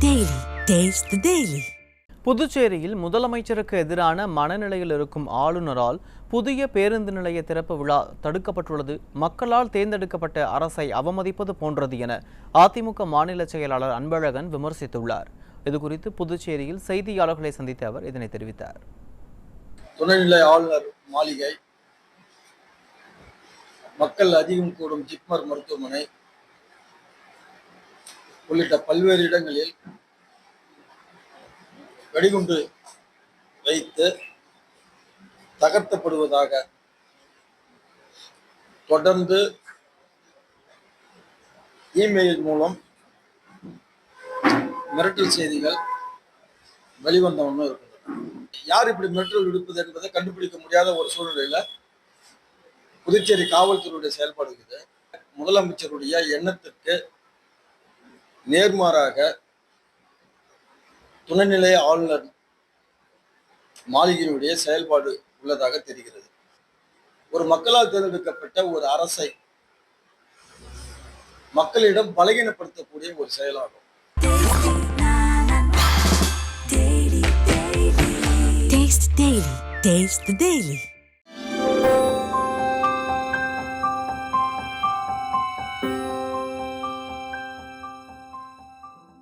Taste the Daily. புதுச்சேரியில் முதலமைச்சருக்கு எதிரான மனநிலையில் இருக்கும் ஆளுநரால் புதிய பேருந்து நிலைய திறப்பு விழா தடுக்கப்பட்டுள்ளது. மக்களால் தேர்ந்தெடுக்கப்பட்ட அரசை அவமதிப்பது போன்றது என அதிமுக மாநில செயலாளர் அன்பழகன் விமர்சித்துள்ளார். இதுகுறித்து புதுச்சேரியில் செய்தியாளர்களை சந்தித்த அவர் இதனை தெரிவித்தார். துணைநிலை ஆளுநர் மாளிகை மக்கள் அதிகம் கூடும் ஜிப்மர் மருத்துவமனை உள்ளிட்ட பல்வேறு இடங்களில் வெடிகுண்டு வைத்து தகர்த்தப்படுவதாக தொடர்ந்து இமெயில் மூலம் மிரட்டல் செய்திகள் வெளிவந்த ஒன்று இருக்குது யார் இப்படி மிரட்டல் விடுப்பது என்பதை கண்டுபிடிக்க முடியாத ஒரு சூழ்நிலையில புதுச்சேரி காவல்துறையுடைய செயல்பாடு இருக்குது. முதலமைச்சருடைய எண்ணத்திற்கு நேர்மாறாக துணைநிலை ஆளுநர் மாளிகையினுடைய செயல்பாடு உள்ளதாக தெரிகிறது ஒரு மக்களால் தேர்ந்தெடுக்கப்பட்ட ஒரு அரசை மக்களிடம் பலகீனப்படுத்தக்கூடிய ஒரு செயலாகும் Taste the Daily.